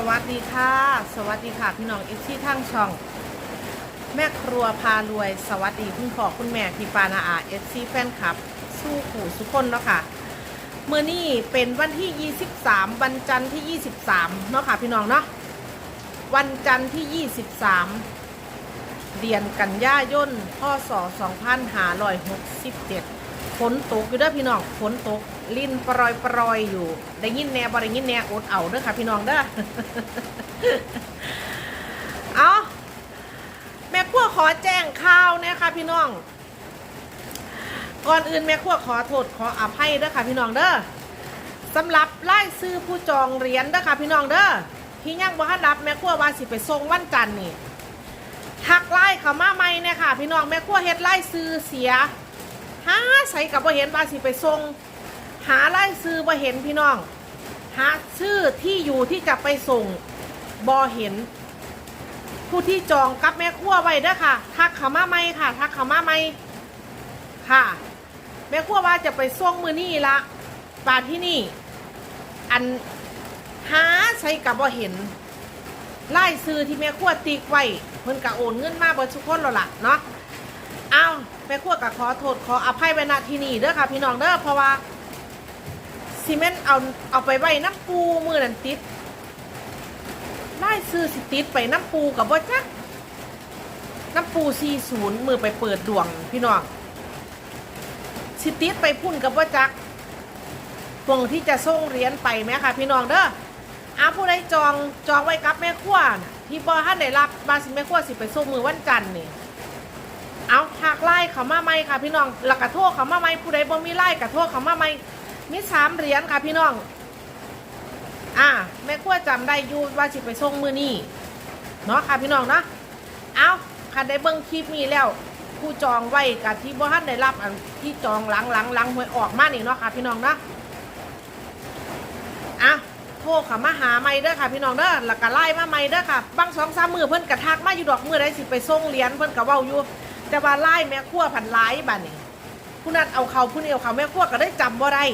สวัสดีค่ะ สวัสดีค่ะพี่น้องเอฟซีทั้งช่อง แม่ครัวพารวย สวัสดีคุณพ่อคุณแม่พี่ปานาอาเอฟซีแฟนคลับ สู้ขู่สุกคนเนาะค่ะเมื่อนี้เป็นวันที่ 23 วันจันทร์ที่ 23 เนาะค่ะพี่น้องเนาะวันจันทร์ที่ 23 เดือนกันยายนพศ2567ฝนตกอยู่เด้อพี่น้องฝนตก ลิ้นปรอยปรอยอยู่ ได้ยินแน่บ่ได้ยินแน่อดเอาเด้อค่ะพี่น้องเด้อเอาแม่ขั้วขอแจ้งข่าวเนี่ยค่ะพี่น้อง ก่อนอื่นแม่ขั้วขอโทษขออภัยเด้อค่ะพี่น้องเด้อสำหรับไล่ซื้อผู้จองเหรียญเด้อค่ะพี่น้องเด้อที่ยังบ่ทันรับแม่ขั้วว่าสิไปส่งวันจันทร์นี่ทักไล่เขามาใหม่เนี่ยค่ะ พี่น้องแม่ขั้วเฮ็ดไล่ซื้อเสียหาใส่กับบ่เห็นว่าสิไปส่ง ไล่ซื้อบ่เห็นพี่น้อง หาชื่อที่อยู่ที่จะไปส่งบ่เห็น ผู้ที่จองกับแม่ครัวไว้เด้อค่ะ ทักขามาไหมค่ะ ทักขามาไหมค่ะ แม่ครัวว่าจะไปส่งมือนี่ละปาที่นี่ อันหาใช้กับบ่เห็นไล่ซื้อที่แม่ครัวติกไว้เพิ่นกะโอนเงินมาเบิดทุกคนแล้วล่ะเนาะเอาแม่ครัวกะขอโทษขออภัยไว้ณที่นี่เด้อค่ะพี่น้องเด้อเพราะว่า ซีเมนต์เอาเอาไปไว้น้ำปูมือนันติดได้ซื้อสิติดไปน้ำปูกับบ่จักน้ำปู40มือไปเปิดดวงพี่น้องสิติดไปพุ่นกับบ่จักพวงที่จะส่งเหรียญไปไหมคะพี่น้องเด้ออาผู้ใดจองจองไว้กับแม่ขั้วนะที่บ่ท่านได้รับบาสิแม่ขั้วสิไปส่งมือวันจันทร์นี่เอาทักไล่เขามาไหมค่ะพี่น้องแล้วกระโทษเขามาไหมผู้ใดบ่มีไล่กระโทษเขามาไหม มีสามเหรียญค่ะพี่น้อง อ่าแม่ขั้วจำได้ยูว่าสิไปส่งมือนี่เนาะค่ะพี่น้องเนาะเอาคันได้เบิ้งคลิปนี้แล้วผู้จองไว้กับที่บ่ทันได้รับอันที่จองหลังหลังหลังหวยออกมานี่เนาะค่ะพี่น้องเนาะอะโทรเขามาหาไม่เด้อค่ะพี่น้องเด้อแล้วก็ไล่มาไม่เด้อค่ะบางสองสามมือเพิ่นกระทักมาอยู่ดอกมือได้สิไปส่งเหรียญเพิ่นกะเว้าอยู่แต่ว่าไล่แม่ขั้วผันไล่บัดนี้ผู้นั้นเอาเขาผู้นี้เอาเขาแม่ขั้วก็ได้จำบ่ได้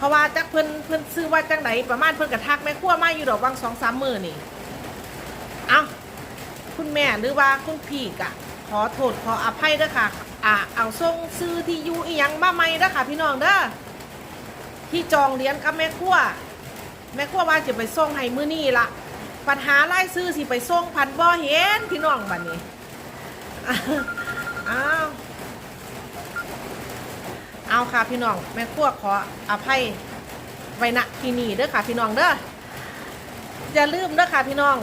เพราะว่าจักเพิ่นเพิ่นซื้อว่าจังไหนประมาณเพิ่นกระทักแม่ขั้วมาอยู่ดอกบางสองสามมือนี่เอาคุณแม่หรือว่าคุณพี่กะ ขอโทษขออภัยด้อค่ะ อ่าเอาส่งซื้อที่อยู่อีหยังมาใหม่ด้อค่ะ พี่น้องเด้อที่จองเหรียญกับแม่ขั้วแม่ขั้วว่าจะไปส่งให้มื้อนี้ละปัญหาไล่ซื้อสิไปส่งพันบ่เห็นพี่น้องบัดนี้อ้าว เอาค่ะพี่น้องแม่ขั้วขออภัยไว้ณที่นี่เด้อค่ะพี่น้องเด้ออย่าลืมเด้อค่ะพี่น้อง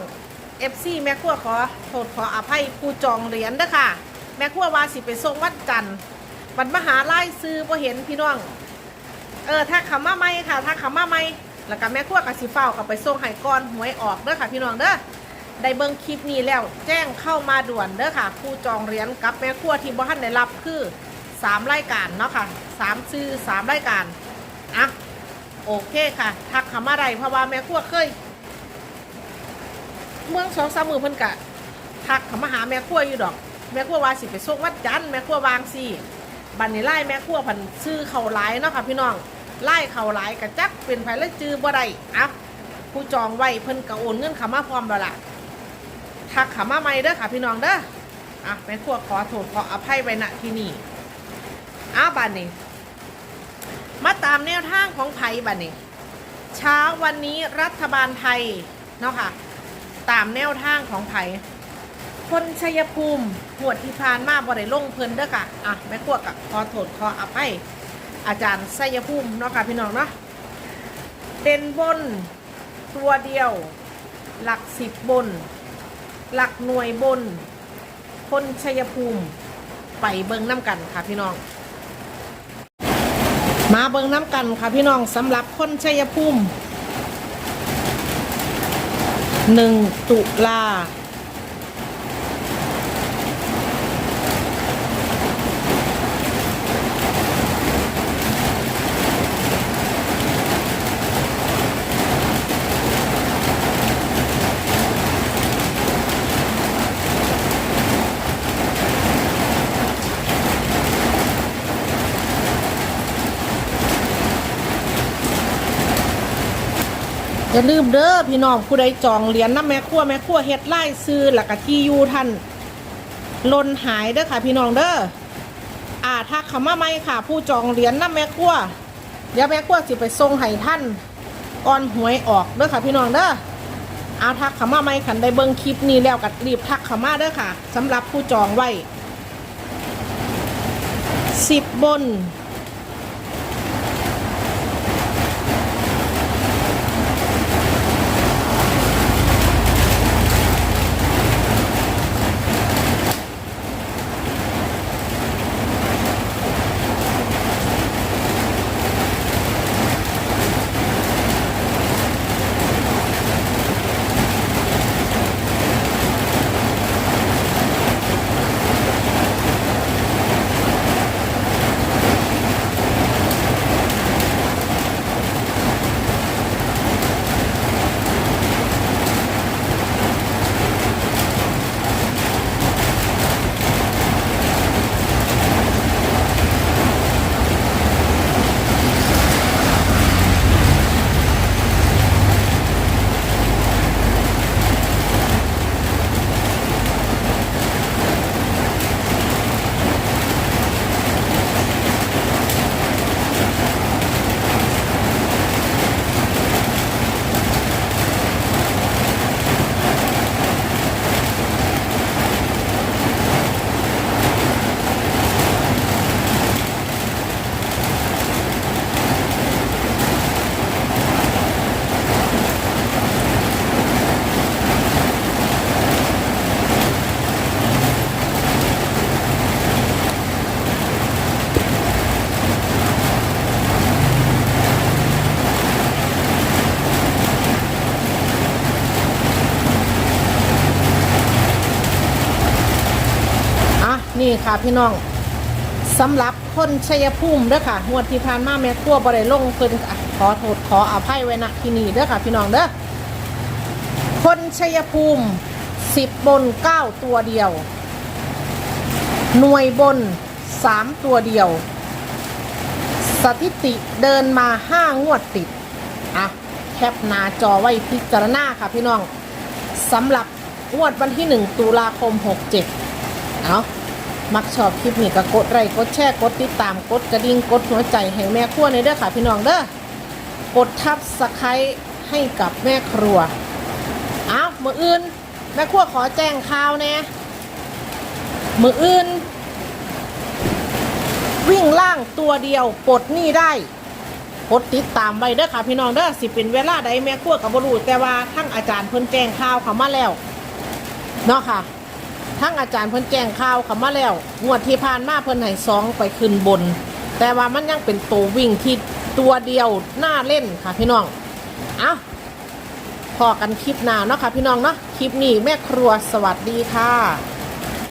FC แม่ขั้วขอโทษขออภัยผู้จองเหรียญเด้อค่ะ แม่ขั้ววาสิไปส่งวันจันทร์วันมหาไล่ซื้อบ่เห็นพี่น้อง เออถ้าขามาไม่ค่ะ ถ้าขามาไม่แล้วก็แม่ขั้วกับสิเฝ้ากับไปส่งให้ก่อนหวยออกเด้อค่ะพี่น้องเด้อได้เบิ่งคลิปนี้แล้วแจ้งเข้ามาด่วนเด้อค่ะ ผู้จองเหรียญกับแม่ขั้วที่บ่ทันได้รับคือ สามรายการเนาะค่ะสามซื้อสามรายการอะโอเคค่ะ ทักเขามาได้เพราะว่าแม่ขั้วเคย เมืองสองสามมือเพิ่นกะทักเขมาหาแม่ขั้วอยู่ดอก แม่ขั้วว่าสิไปส่งวัดจันแม่ขั้ววางสิบันนี้ไล่แม่ขั้วพันซื้อเขาหลายเนาะค่ะพี่น้องไล่เขาหลายกะจักเป็นไผแล้วจื้อบ่ได้อะผู้จองไว้เพิ่นกะโอนเงินเขมาพร้อมแล้วล่ะทักขามาใหม่เด้อค่ะพี่น้องเด้ออะแม่ขั้วขอโทษขออภัยไว้ณที่นี่ อ้าบันนี้มาตามแนวทางของไผ่บันนี้เช้าวันนี้รัฐบาลไทยเนาะค่ะตามแนวทางของไผ่คนชัยภูมิหวดที่พานมาบ่ได้ลงเพิ่นเด้อค่ะอะแม่กวกกับขอโทษขออภัยอาจารย์ชัยภูมิเนาะค่ะพี่น้องเนาะเด่นบนตัวเดียว หลักสิบบน หลักหน่วยบน คนชัยภูมิไปเบิงน้ำกันค่ะพี่น้อง มาเบิ่งน้ำกันค่ะพี่น้องสำหรับคนชัยภูมิหนึ่งตุลา อย่าลืมเด้อพี่น้องผู้ใดจองเหรียญน้ำแม่ครัวแม่ครัวเฮ็ดไล่ซื้อแล้วก็ที่อยู่ท่านลนหายเด้อค่ะพี่น้องเด้ออ่าทักคำว่าไม่ค่ะ ผู้จองเหรียญน้ำแม่ครัวเดี๋ยวแม่ครัวสิไปส่งให้ท่านก่อนหวยออกเด้อค่ะพี่น้องเด้อเอาทักคำว่าไม่ขันได้เบิ่งคลิปนี้แล้วก็รีบทักคำว่าเด้อค่ะสำหรับผู้จองไว้สิบบน นี่ค่ะพี่น้องสำหรับคนชัยภูมิเด้อค่ะงวดที่ผ่านมาแม่ครัวบ่ได้ลงเพิ่นขอโทษขออภัยไว้ณที่นี่เด้อค่ะพี่น้องเด้อคนชัยภูมิสิบบนเก้าตัวเดียว หน่วยบนสามตัวเดียว สถิติเดินมาห้างวดติด อะ แคปหน้าจอไว้พิจารณาค่ะพี่น้องสำหรับงวดวันที่1ตุลาคม67เอา มักชอบคลิปนี้ก็กดไลค์กดแชร์กดติดตามกดกระดิ่งกดหัวใจให้แม่ครัวในเด้อค่ะพี่น้องเด้อกดทับสไครให้กับแม่ครัวเอามืออื่น แม่ครัวขอแจ้งข่าวแน่มืออื่น วิ่งล่างตัวเดียวปลดหนี้ได้กดติดตามไว้เด้อค่ะพี่น้องเด้อสิเป็นเวลาใดแม่ครัวกับบรูแต่ว่าทั้งอาจารย์เพิ่นแจ้งข่าวเขามาแล้วเนาะค่ะ ทั้งอาจารย์เพิ่นแจ้งข่าวเขามาแล้วงวดที่ผ่านมาเพิ่นให้สองไปขึ้นบน แต่ว่ามันยังเป็นตัววิ่งที่ตัวเดียวหน้าเล่นค่ะพี่น้อง เอาพอกันคลิปหน้าเนาะค่ะพี่น้องเนาะคลิปนี้แม่ครัวสวัสดีค่ะ